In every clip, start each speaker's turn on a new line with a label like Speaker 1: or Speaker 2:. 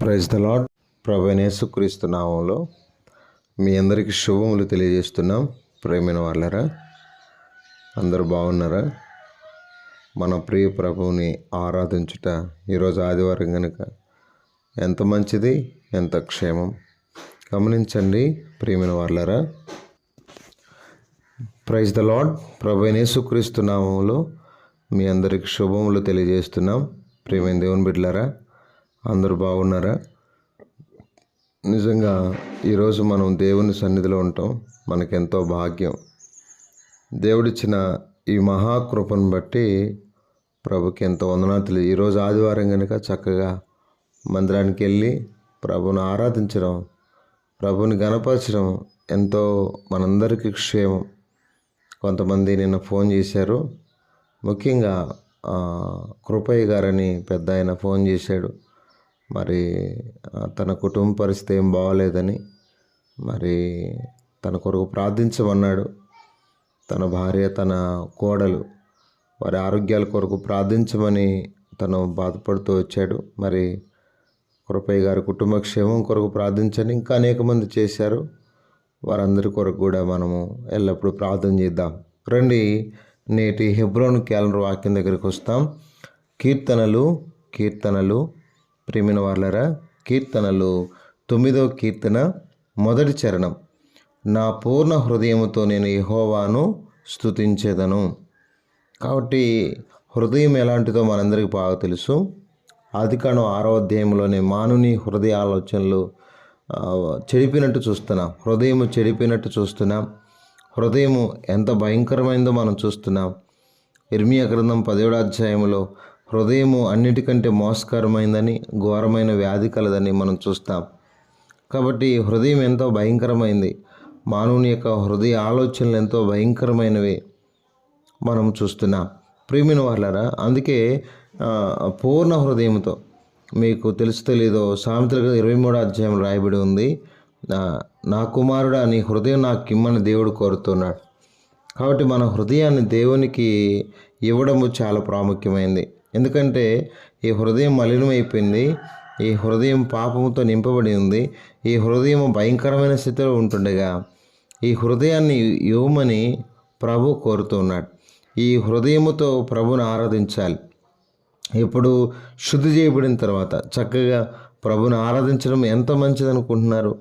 Speaker 1: Praise the lord ప్రభనేసుక్రీస్తు నామంలో మీ అందరికీ శుభములు తెలియజేస్తున్నాం. ప్రేమైన వాళ్ళరా అందరూ బాగున్నారా? మన ప్రియ ప్రభువుని ఆరాధించుట ఈరోజు ఆదివారం కనుక ఎంత మంచిది ఎంత క్షేమం? గమనించండి ప్రియమైన వాళ్ళరా ప్రైజ్ ద లాడ్ ప్రభనేసుక్రీస్తు నామంలో మీ అందరికి శుభములు తెలియజేస్తున్నాం. ప్రియమైన దేవుని బిడ్డలారా అందరూ బాగున్నారా? నిజంగా ఈరోజు మనం దేవుని సన్నిధిలో ఉంటాం. మనకెంతో భాగ్యం. దేవుడిచ్చిన ఈ మహాకృపను బట్టి ప్రభుకి ఎంతో వందనాతులు ఈరోజు ఆదివారం కనుక చక్కగా మందిరానికి వెళ్ళి ప్రభుని ఆరాధించడం ప్రభుని గణపరచడం ఎంతో మనందరికీ క్షేమం. కొంతమంది నిన్న ఫోన్ చేశారు. ముఖ్యంగా కృపయ్య గారని పెద్ద ఆయన ఫోన్ చేశాడు. మరి తన కుటుంబ పరిస్థితి ఏం బాగోలేదని మరి తన కొరకు ప్రార్థించమన్నాడు. తన భార్య తన కోడలు వారి ఆరోగ్యాల కొరకు ప్రార్థించమని తను బాధపడుతూ వచ్చాడు. మరి కృపయ్య గారి కుటుంబ క్షేమం కొరకు ప్రార్థించని ఇంకా అనేక మంది చేశారు. వారందరి కొరకు కూడా మనము ఎల్లప్పుడూ ప్రార్థన చేద్దాం. రండి నేటి హెబ్రోన్ క్యాలెండర్ వాక్యం దగ్గరికి వస్తాం. కీర్తనలు కీర్తనలు ప్రేమిన వాళ్ళరా కీర్తనలు తొమ్మిదో కీర్తన మొదటి చరణం. నా పూర్ణ హృదయముతో నేను యహోవాను స్తుతించేదను. కాబట్టి హృదయం ఎలాంటిదో మనందరికీ బాగా తెలుసు. అధికను ఆరో అధ్యాయంలోనే మానుని హృదయ ఆలోచనలు చెడిపినట్టు చూస్తున్నాం. హృదయము చెడిపినట్టు చూస్తున్నాం. హృదయము ఎంత భయంకరమైందో మనం చూస్తున్నాం. ఇర్మియా గ్రంథం పదిహేడు అధ్యాయంలో హృదయము అన్నిటికంటే మోసకరమైందని ఘోరమైన వ్యాధి కలదని మనం చూస్తాం. కాబట్టి హృదయం ఎంతో భయంకరమైంది. మానవుని యొక్క హృదయ ఆలోచనలు ఎంతో భయంకరమైనవి మనం చూస్తున్నాం. ప్రేమిన వాళ్ళరా అందుకే పూర్ణ హృదయంతో మీకు తెలుసు తెలీదో సామెతలకు ఇరవై మూడో అధ్యాయం రాయబడి ఉంది. నా- నా కుమారుడా నీ హృదయం నాకు ఇమ్మని దేవుడు కోరుతున్నాడు. కాబట్టి మన హృదయాన్ని దేవునికి ఇవ్వడము చాలా ప్రాముఖ్యమైంది. ఎందుకంటే ఈ హృదయం మలినమైపోయింది. ఈ హృదయం పాపంతో నింపబడి ఉంది ఈ హృదయం భయంకరమైన స్థితిలో ఉంటుండగా ఈ హృదయాన్ని ఇవ్వమని ప్రభు కోరుతున్నాడు. ఈ హృదయముతో ప్రభుని ఆరాధించాలి. ఇప్పుడు శుద్ధి చేయబడిన తర్వాత చక్కగా ప్రభుని ఆరాధించడం ఎంత మంచిది అనుకుంటున్నారు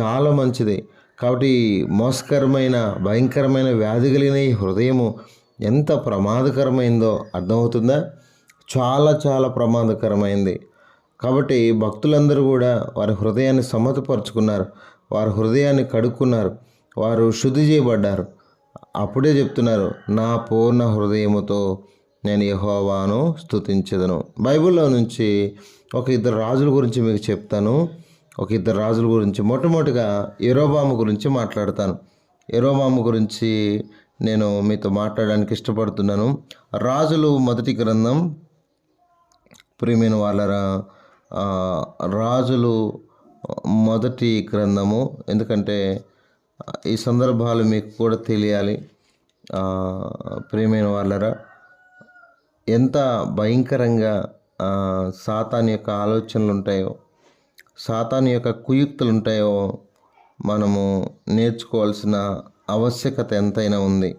Speaker 1: చాలా మంచిది. కాబట్టి మోసకరమైన భయంకరమైన వ్యాధి కలిగిన ఈ హృదయము ఎంత ప్రమాదకరమైందో అర్థమవుతుందా? చాలా చాలా ప్రమాదకరమైంది. కాబట్టి భక్తులందరూ కూడా వారి హృదయాన్ని సమతపరుచుకున్నారు. వారి హృదయాన్ని కడుక్కున్నారు. వారు శుద్ధి చేయబడ్డారు. అప్పుడే చెప్తున్నారు నా పూర్ణ హృదయముతో నేను యహోవాను స్థుతించదను బైబిల్లో నుంచి ఒక ఇద్దరు రాజుల గురించి మీకు చెప్తాను. ఒక ఇద్దరు రాజుల గురించి మొట్టమొదటిగా ఎరోబాము గురించి మాట్లాడతాను. ఎరోబాము గురించి నేను మీతో మాట్లాడడానికి ఇష్టపడుతున్నాను. రాజులు మొదటి గ్రంథం ప్రియమైన వాళ్ళరా రాజులు మొదటి గ్రంథము. ఎందుకంటే ఈ సందర్భాలు మీకు కూడా తెలియాలి. ఆ, ప్రియమైన వాళ్ళరా ఎంత భయంకరంగా సాతాన్ యొక్క ఆలోచనలు ఉంటాయో సాతాన్ యొక్క కుయుక్తులు ఉంటాయో మనము నేర్చుకోవాల్సిన ఆవశ్యకత ఎంతైనా ఉంది.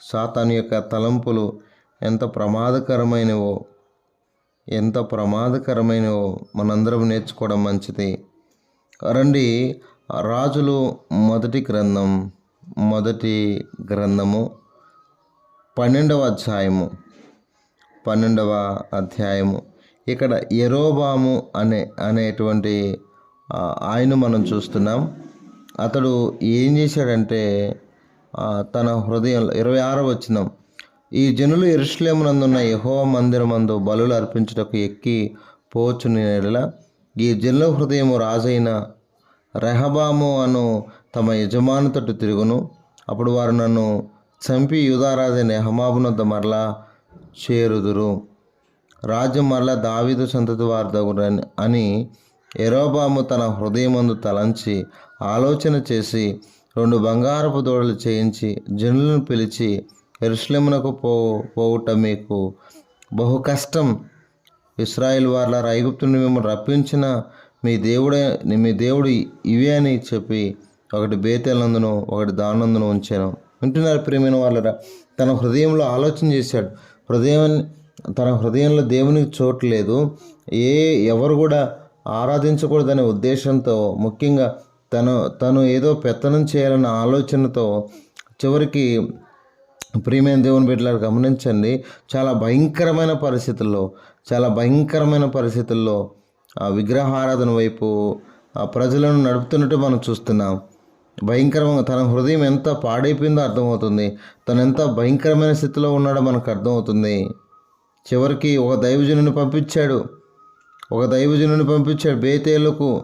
Speaker 1: సాతాన్ యొక్క తలంపులు ఎంత ప్రమాదకరమైనవో ఎంత ప్రమాదకరమైనవో మనందరం నేర్చుకోవడం మంచిది. రండి రాజులు మొదటి గ్రంథం మొదటి గ్రంథము పన్నెండవ అధ్యాయము పన్నెండవ అధ్యాయము. ఇక్కడ ఎరోబాము అనే అనేటువంటి ఆయన మనం చూస్తున్నాం. అతడు ఏం చేశాడంటే తన హృదయంలో ఇరవై ఆరో వచ్చినాం ఈ జనులు ఎరుషులేమునందున్న యహో మందిరమందు బలులు అర్పించుటకు ఎక్కి పోచుని నెల ఈ జనుల హృదయము రాజైన రెహబాము అను తమ యజమానుతోటి తిరుగును. అప్పుడు వారు నన్ను చంపి యుధారాజైన హమాబునొద్ద మరలా చేరుదురు. రాజ్యం మరలా దావీదు సంతతి వారి అని ఎరోబాము తన హృదయమందు తలంచి ఆలోచన చేసి రెండు బంగారపు దూడలు చేయించి జనులను పిలిచి ఎరుశ్లమునకు పో పోవుట మీకు బహు కష్టం. ఇస్రాయిల్ వార్ల ఐగుప్తు మిమ్మల్ని రప్పించిన మీ దేవుడే మీ దేవుడు ఇవే అని చెప్పి ఒకటి బేతెలందును ఒకటి దానందును ఉంచాను. వింటున్నారు ప్రియమైన వాళ్ళరా తన హృదయంలో ఆలోచన చేశాడు. హృదయం తన హృదయంలో దేవునికి చోటు లేదు. ఏ ఎవరు కూడా ఆరాధించకూడదనే ఉద్దేశంతో ముఖ్యంగా తను తను ఏదో పెత్తనం చేయాలన్న ఆలోచనతో చివరికి ప్రియమైన దేవుని బిడ్డలారు గమనించండి చాలా భయంకరమైన పరిస్థితుల్లో చాలా భయంకరమైన పరిస్థితుల్లో ఆ విగ్రహారాధన వైపు ఆ ప్రజలను నడుపుతున్నట్టు మనం చూస్తున్నాం. భయంకరంగా తన హృదయం ఎంత పాడైపోయిందో అర్థమవుతుంది. తను ఎంత భయంకరమైన స్థితిలో ఉన్నాడో మనకు అర్థమవుతుంది. చివరికి ఒక దైవజనుని పంపించాడు. ఒక దైవజనుని పంపించాడు బేతేలుకు.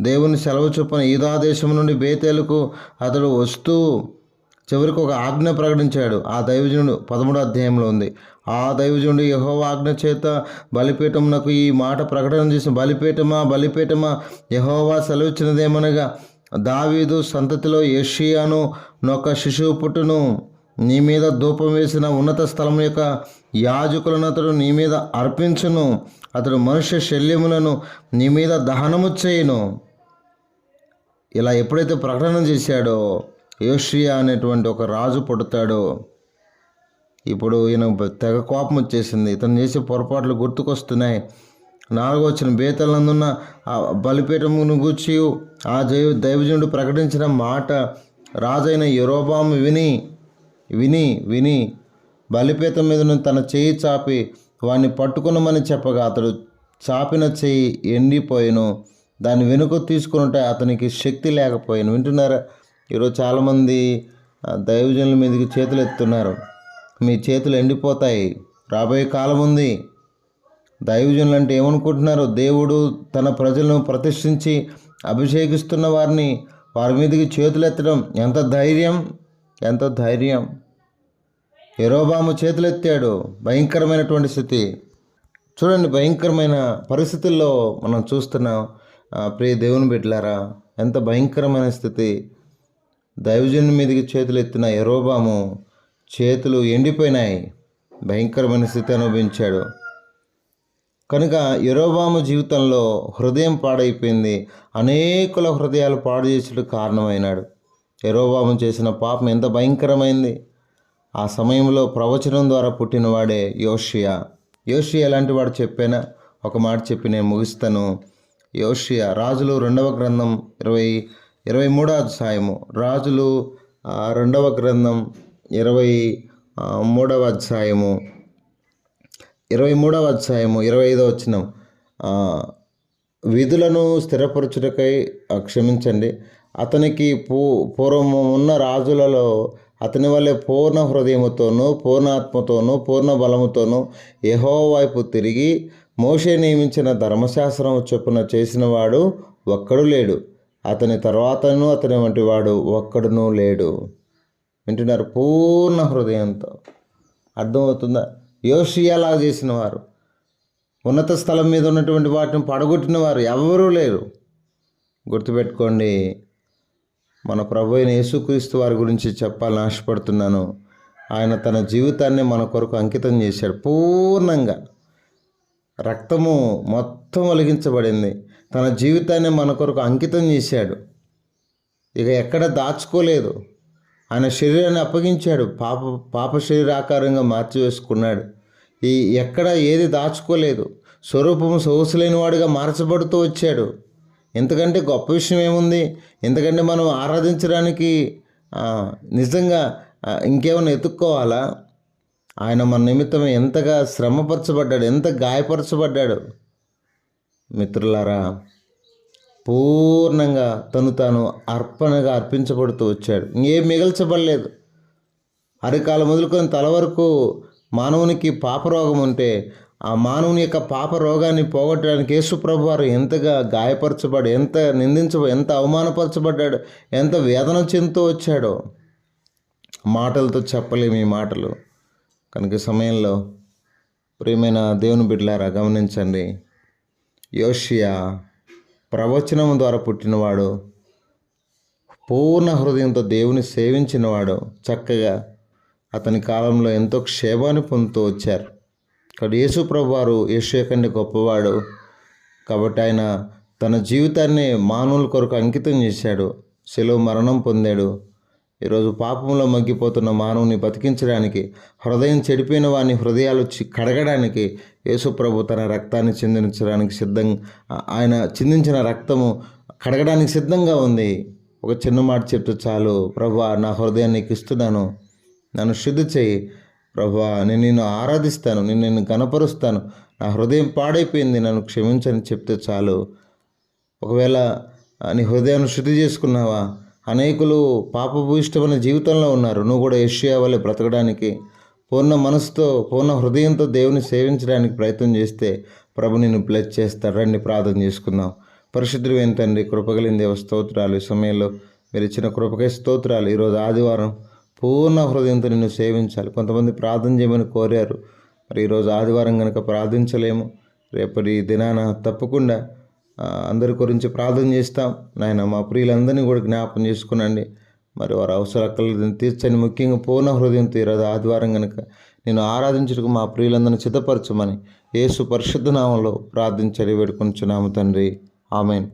Speaker 1: దేవుని సెలవు చొప్పున ఈదా దేశం నుండి బేతేలకు అతడు వస్తూ చివరికి ఒక ఆజ్ఞ ప్రకటించాడు. ఆ దైవజనుడు పదమూడో అధ్యాయంలో ఉంది. ఆ దైవజనుడు యహోవ ఆజ్ఞ చేత బలిపీఠమునకు ఈ మాట ప్రకటన చేసిన బలిపీఠమా బలిపీఠమా యహోవా సెలవిచ్చినదేమనగా దావీదు సంతతిలో యషియాను నొక్క శిశువు పుట్టును నీ మీద ధూపం వేసిన ఉన్నత స్థలం యొక్క యాజకులను అతడు నీ మీద అర్పించును. అతడు మనుష్య శల్యములను నీ మీద దహనము చేయును. ఇలా ఎప్పుడైతే ప్రకటన చేశాడో యోషియా అనేటువంటి ఒక రాజు పుడతాడో. ఇప్పుడు ఈయన తెగ కోపం వచ్చేసింది. ఇతను చేసే పొరపాట్లు గుర్తుకొస్తున్నాయి. నాలుగో వచ్చిన బేతలందున్న ఆ బలిపీఠమును గూర్చి ఆ దైవ దైవజనుడు ప్రకటించిన మాట రాజైన యరోబాము విని విని విని బలిపీఠం మీద తన చేయి చాపి వాడిని పట్టుకున్నామని చెప్పగా అతడు చాపిన చేయి ఎండిపోయాను. దాన్ని వెనుక తీసుకుంటే అతనికి శక్తి లేకపోయాను. వింటున్నారా? ఈరోజు చాలామంది దైవజనుల మీదకి చేతులు ఎత్తున్నారు. మీ చేతులు ఎండిపోతాయి. రాబోయే కాలం ఉంది. దైవజనులు అంటే ఏమనుకుంటున్నారు? దేవుడు తన ప్రజలను ప్రతిష్ఠించి అభిషేకిస్తున్న వారిని వారి మీదకి చేతులు ఎత్తడం ఎంత ధైర్యం? ఎంత ధైర్యం? ఎరోబాము చేతులెత్తాడు భయంకరమైనటువంటి స్థితి. చూడండి భయంకరమైన పరిస్థితుల్లో మనం చూస్తున్నాం. ప్రియ దేవుని బిడ్డలారా ఎంత భయంకరమైన స్థితి. దైవజనుని మీదకి చేతులు ఎత్తిన ఎరోబాము చేతులు ఎండిపోయినాయి. భయంకరమైన స్థితి అనుభవించాడు. కనుక ఎరోబాము జీవితంలో హృదయం పాడైపోయింది. అనేకుల హృదయాలు పాడు చేసేటకు కారణమైనాడు. యరోబాము చేసిన పాపం ఎంత భయంకరమైంది. ఆ సమయంలో ప్రవచనం ద్వారా పుట్టినవాడే యోషియా. యోషియా ఎలాంటి వాడు చెప్పానా? ఒక మాట చెప్పి నేను ముగిస్తాను. యోషియా రాజులు రెండవ గ్రంథం ఇరవై ఇరవై మూడో అధ్యాయము. రాజులు రెండవ గ్రంథం ఇరవై మూడవ అధ్యాయము. ఇరవై మూడవ అధ్యాయము ఇరవై ఐదో వచ్చిన విధులను స్థిరపరచుటకై క్షమించండి. అతనికి పూ పూర్వం ఉన్న రాజులలో అతని వల్లే పూర్ణ హృదయముతోనూ పూర్ణాత్మతోనూ పూర్ణ బలముతోనూ యహో వైపు తిరిగి మోషే నియమించిన ధర్మశాస్త్రం చొప్పున చేసినవాడు ఒక్కడు లేడు. అతని తర్వాతను అతని వంటి వాడు ఒక్కడునూ లేడు. వింటున్నారు పూర్ణ హృదయంతో. అర్థమవుతుందా? యోషియాలా చేసిన వారు ఉన్నత స్థలం మీద ఉన్నటువంటి వాటిని పడగొట్టిన వారు ఎవరూ లేరు. గుర్తుపెట్టుకోండి మన ప్రభు అయిన యేసుక్రీస్తు వారి గురించి చెప్పాలని ఆశపడుతున్నాను. ఆయన తన జీవితాన్ని మన కొరకు అంకితం చేశాడు. పూర్ణంగా రక్తము మొత్తం ఒలిగించబడింది తన జీవితాన్ని మన కొరకు అంకితం చేశాడు. ఇక ఎక్కడ దాచుకోలేదు. ఆయన శరీరాన్ని అప్పగించాడు. పాప పాప శరీరాకారంగా మార్చివేసుకున్నాడు. ఈ ఎక్కడ ఏది దాచుకోలేదు. స్వరూపం సొగసులేని వాడిగా మార్చబడుతూ వచ్చాడు. ఎందుకంటే గొప్ప విషయం ఏముంది? ఎందుకంటే మనం ఆరాధించడానికి నిజంగా ఇంకేమైనా ఎత్తుక్కోవాలా? ఆయన మన నిమిత్తం ఎంతగా శ్రమపరచబడ్డాడు ఎంత గాయపరచబడ్డాడు. మిత్రులారా పూర్ణంగా తను తాను అర్పణగా అర్పించబడుతూ వచ్చాడు. ఇంకేం మిగల్చబడలేదు. అరికాల మొదలుకొని తల వరకు మానవునికి పాపరోగం ఉంటే ఆ మానవుని యొక్క పాప రోగాన్ని పోగొట్టడానికి యేసుప్రభు వారు ఎంతగా గాయపరచబడి ఎంత నిందించబ ఎంత అవమానపరచబడ్డాడు ఎంత వేదన చెందుతూ వచ్చాడో మాటలతో చెప్పలేము ఈ మాటలు. కనుక సమయంలో ప్రియమైన దేవుని బిడ్డలారా గమనించండి. యోషియా ప్రవచనం ద్వారా పుట్టినవాడు పూర్ణ హృదయంతో దేవుని సేవించినవాడు చక్కగా అతని కాలంలో ఎంతో క్షేమాన్ని పొందుతూ వచ్చారు. కాబట్టి యేసు ప్రభువారు వారు కంటే గొప్పవాడు. కాబట్టి ఆయన తన జీవితాన్ని మానవుల కొరకు అంకితం చేశాడు. సెలవు మరణం పొందాడు. ఈరోజు పాపంలో మగ్గిపోతున్న మానవుని బతికించడానికి హృదయం చెడిపోయిన వాని హృదయాలు చి- కడగడానికి యేసు ప్రభు తన రక్తాన్ని చిందించడానికి సిద్ధంగా ఆయన చిందించిన రక్తము కడగడానికి సిద్ధంగా ఉంది. ఒక చిన్న మాట చెప్తే చాలు ప్రభా నా హృదయాన్ని నీకు ఇస్తున్నాను. నన్ను శుద్ధి చేయి ప్రభా నేను నిన్ను ఆరాధిస్తాను. నేను నిన్ను కనపరుస్తాను నా హృదయం పాడైపోయింది. నన్ను క్షమించని చెప్తే చాలు. ఒకవేళ నీ హృదయాన్ని శుద్ధి చేసుకున్నావా? అనేకులు పాపభూయిష్టమైన జీవితంలో ఉన్నారు. నువ్వు కూడా యష్యా వల్ల బ్రతకడానికి పూర్ణ మనసుతో పూర్ణ హృదయంతో దేవుని సేవించడానికి ప్రయత్నం చేస్తే ప్రభు నిన్ను బ్లెస్ చేస్తాడు. రండి ప్రార్థన చేసుకుందాం. పరిశుద్ధుడు ఏంటండి కృపగలిగిన దేవ స్తోత్రాలు. ఈ సమయంలో మీరు ఇచ్చిన కృపకై స్తోత్రాలు. ఈరోజు ఆదివారం పూర్ణ హృదయంతో నిన్ను సేవించాలి. కొంతమంది ప్రార్థన చేయమని కోరారు. మరి ఈరోజు ఆదివారం కనుక ప్రార్థించలేము. రేపటి దినాన తప్పకుండా అందరి గురించి ప్రార్థన చేస్తాం. నాయన మా ప్రియులందరినీ కూడా జ్ఞాపం చేసుకునండి. మరి వారి అవసరాలను తీర్చని ముఖ్యంగా పూర్ణ హృదయంతో ఈరోజు ఆదివారం కనుక నేను ఆరాధించుటకు మా ప్రియులందరినీ సిద్ధపరచమని యేసు పరిశుద్ధ నామంలో ప్రార్థించడి వేడుకొంచున్నాము తండ్రి. ఆమెన్.